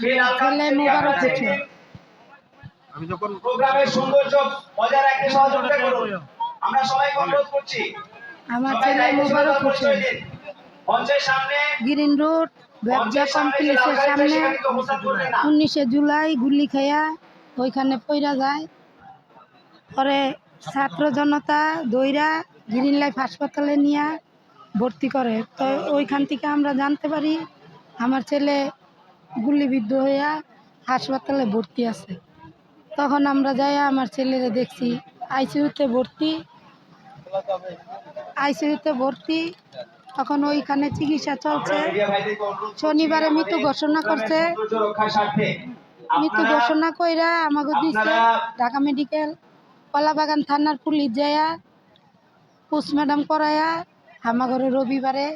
ছেলে মোবারক হচ্ছে আমি যখন প্রোগ্রামের সৌন্দর্য বজায় রাখতে সহযোগিতা করুন। আমরা সবাইকে অনুরোধ করছি। আমার ছেলে মোবারক দিন। মঞ্চের সামনে গ্রিন রোড ব্যবসা সামনে কমপ্লেক্সের সামনে। উনিশে জুলাই গুলি খাইয়া ওইখানে পইরা যায়। পরে ছাত্র জনতা দইরা গ্রিন লাইফ হাসপাতালে নিয়ে ভর্তি করে। তো ওইখান থেকে আমরা জানতে পারি আমার ছেলে গুলিবিদ্ধ হইয়া হাসপাতালে ভর্তি আছে। তখন আমরা যাই আমার ছেলেরে দেখছি, আইসিইউতে ভর্তি। আইসিইউতে ভর্তি, তখন ওইখানে চিকিৎসা চলছে। শনিবারে মৃত্যু ঘোষণা করছে। মৃত্যু ঘোষণা কইরা আমাকে দিচ্ছে ঢাকা মেডিকেল, কলাবাগান থানার পুলিশ যায়া পোস্টমর্টম করায়া আমাকে রবিবারে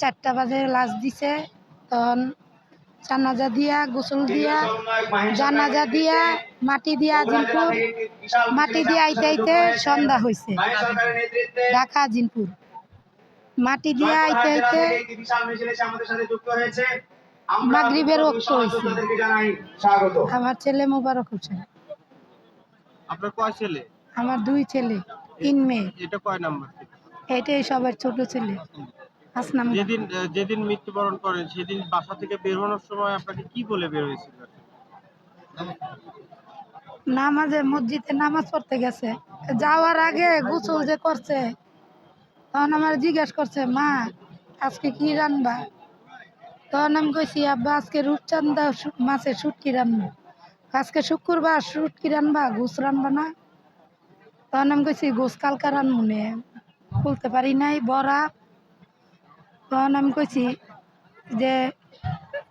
চারটা বাজে লাশ দিছে। তখন জানাজা দিয়া গোসল দিয়া জানাজা দিয়া মাটি দিয়া আজিমপুর মাটি দিয়ে আইতে আইতে সন্ধ্যা হয়েছে ঢাকা আজিমপুর মাটি দিয়া আইতে আইতে মাগরিবের ওক্ত হয়েছে। তাদেরকে জানাই স্বাগত। আমার ছেলে মোবারক হোসেন। আপনার কয় ছেলে? আমার দুই ছেলে তিন মেয়ে। এটা কয় নাম্বার এটাই সবার ছোট ছেলে। যেদিন যেদিন মৃত্যুবরণ করেন সেদিন বাসা থেকে বের হওয়ার সময় আপনাকে কি বলে বের হয়েছিল? নামাজে মসজিদে নামাজ পড়তে গেছে। যাওয়ার আগে গোসল যে করছে তখন আমার জিজ্ঞেস করছে মা আজকে কি রান্না? তখন আমি কইছি আব্বা আজকে রূপচান্দা মাছের শুটকি রান্না। আজকে শুক্রবার শুটকি রান্না গোস রান্না না। তখন আমি কইছি গোস কালকা রান্না খুলতে পারি নাই বড়া তখন আমি কইছি যে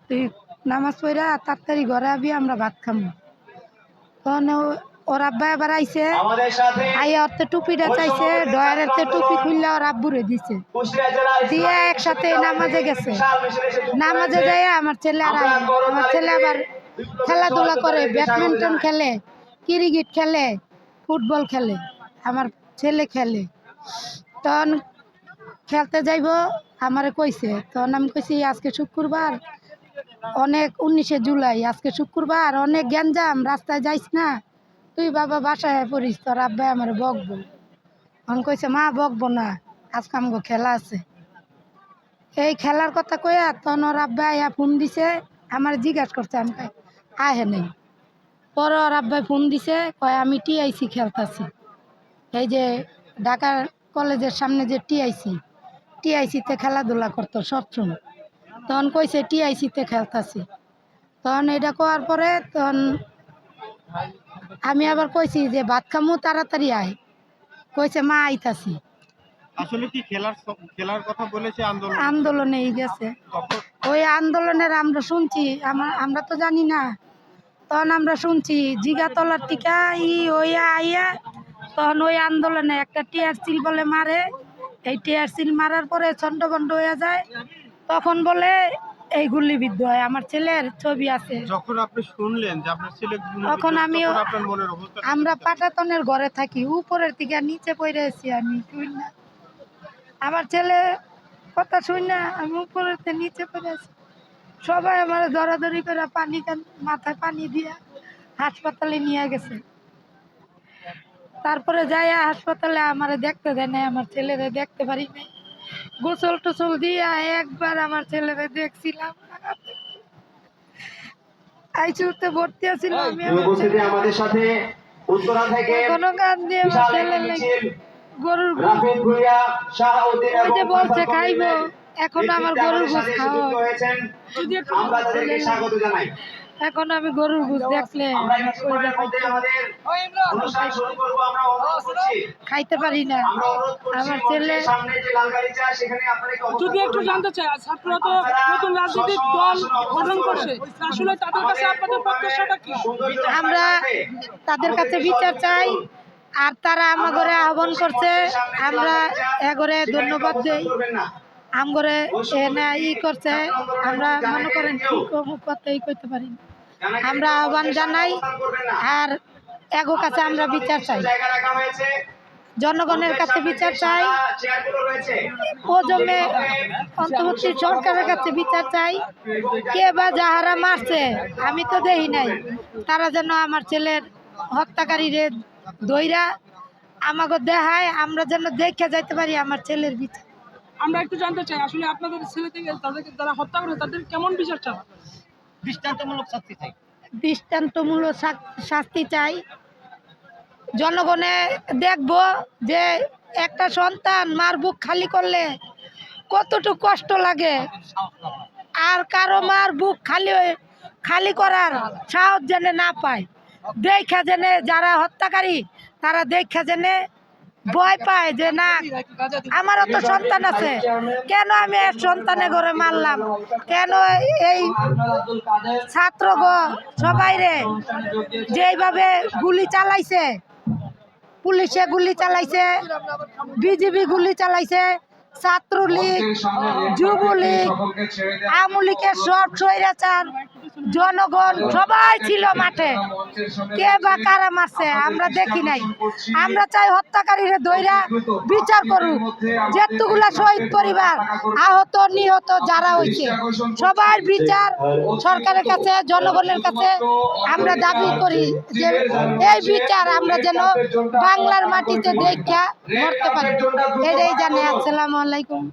তুই নামাজ পড়া তাড়াতাড়ি ঘরে আবি আমরা ভাত খামো তখন ওর আব্বা এবার আইছে আইয়া ওর তো টুপিটা চাইছে ডয়ারের তো টুপি খুললে ওর আব্বুরে দিছে দিয়ে একসাথে নামাজে গেছে। নামাজে। যায় আমার ছেলে আর। আমার ছেলে আবার খেলাধুলা করে ব্যাডমিন্টন খেলে ক্রিকেট খেলে ফুটবল খেলে আমার ছেলে খেলে তখন খেলতে যাইব আমারে কইছে, তখন আমি কইছি, আজকে শুক্রবার, অনেক উনিশে জুলাই, আজকে শুক্রবার, অনেক গ্যাঞ্জাম, রাস্তায় যাইস না, তুই বাবা বাসায় পড়িস, তোর আব্বাই আমার বকবো। তখন কইছে, মা, বকবো না, আজকে আমাকে খেলা আছে। এই খেলার কথা কইয়া তখন ওর আব্বাই ফোন দিছে, আমার জিজ্ঞাসা করছে, আমি আহে নেই পরে ওর আব্বাই ফোন দিছে, কয়, আমি টিআইসি খেলতাছি। এই যে ঢাকা কলেজের সামনে যে টিআইসি টিআইসিতে খেলাধুলা করতো সবসময়। তখন কইছে টিআইসিতে খেলতাছি। তখন এটা করার পরে তখন আমি আবার কইছি যে ভাত খামু তাড়াতাড়ি আয়। কইছে মা আইতাছি। আসলে কি খেলার খেলার কথা বলেছে আন্দোলন? আন্দোলনে গেছে। ওই আন্দোলনের আমরা শুনছি আমরা তো জানি না। তখন আমরা শুনছি জিগাতলার টিকা ই ওইয়া আইয়া তখন ওই আন্দোলনে একটা টিয়ার চিল বলে মারে। এই টিয়ার সিল মারার পরে ছন্ডবন্ড হয়ে যায় তখন বলে এই গুলিবিদ্ধ হয় আমার ছেলের ছবি আছে। যখন আপনি শুনলেন যে আপনার ছেলে তখন বিদ্ধ, অবস্থা আমরা পাটাতনের ঘরে থাকি উপরের থেকে নিচে পড়ে আছি আমি না। আমার ছেলে কথা শুই না আমি উপরের থেকে নিচে পড়ে আছি। সবাই আমার দরাদরি করে পানি মাথায় পানি দিয়া হাসপাতালে নিয়ে গেছে। তারপরে যাই হাসপাতালে আমার দেখতে দেয় নাই আমার ছেলেরে দেখতে পারি নাই। গোসল টোসল দিয়া একবার আমার ছেলেরে দেখছিলাম। আইসিউতে ভর্তি আছিল আমি আমার আমাদের সাথে উত্তরা থেকে কোনো কাজ দিয়ে আমার ছেলে গরুর যে বলছে খাইবো এখন আমার গরুর গোশ খাওয়া এখন আমি গরুর গোশ দেখলে খাইতে পারি না। আমরা ছেলে সামনে যে লাল গাড়িটা সেখানে আপনাদেরকে অবস্থান যদি একটু জানতে চাই ছাত্ররা তো নতুন রাজনৈতিক দল গঠন করছে আসলে তাদের কাছে আপনাদের প্রত্যাশাটা কি? আমরা তাদের কাছে বিচার চাই আর তারা আমাগরে আহ্বান করছে আমরা এগরে ধন্যবাদ দেই। আমগরে এনে ই করছে আমরা মনে করেন কি কমু কথাই করতে পারি না। আমরা আহ্বান জানাই আর এগো কাছে আমরা বিচার চাই। জনগণের কাছে বিচার চাই। ও জমে অন্তর্বর্তী সরকারের কাছে বিচার চাই। কে বা যাহারা মারছে, আমি তো দেখি নাই। তারা যেন আমার ছেলের হত্যাকারীরে দইরা আমাকে দেখায়, আমরা যেন দেখে যাইতে পারি আমার ছেলের বিচার। আমরা একটু জানতে চাই, আসলে আপনাদের ছেলে থেকে তাদেরকে যারা হত্যা করে, তাদের কেমন বিচার চান দৃষ্টান্তমূলক শা- শাস্তি চাই। জনগণে দেখব যে একটা সন্তান মার বুক খালি করলে কতটুকু কষ্ট লাগে। আর কারও মার বুক খালি খালি করার সাহস যেন না পায়। দেখা জেনে যারা হত্যাকারী, তারা দেখা জেনে ভয় পায় যে না, আমারও তো সন্তান আছে। কেন আমি এক সন্তানের ঘরে মারলাম? কেন এই ছাত্র গো সবাই রে যেইভাবে গুলি চালাইছে, পুলিশে গুলি চালাইছে, বিজিবি গুলি চালাইছে, ছাত্রলীগ, যুবলীগ, আওয়ামী লীগের সব স্বৈরাচার জনগণ সবাই ছিল মাঠে। কে বা কারা মারছে, আমরা দেখি নাই। আমরা চাই হত্যাকারীরা দইরা বিচার করুক। যেতগুলা শহীদ পরিবার, আহত, নিহত যারা হয়েছে সবার বিচার সরকারের কাছে, জনগণের কাছে আমরা দাবি করি যে এই বিচার আমরা যেন বাংলার মাটিতে দেখা করতে পারি। এটাই জানে আসসালামু আলাইকুম।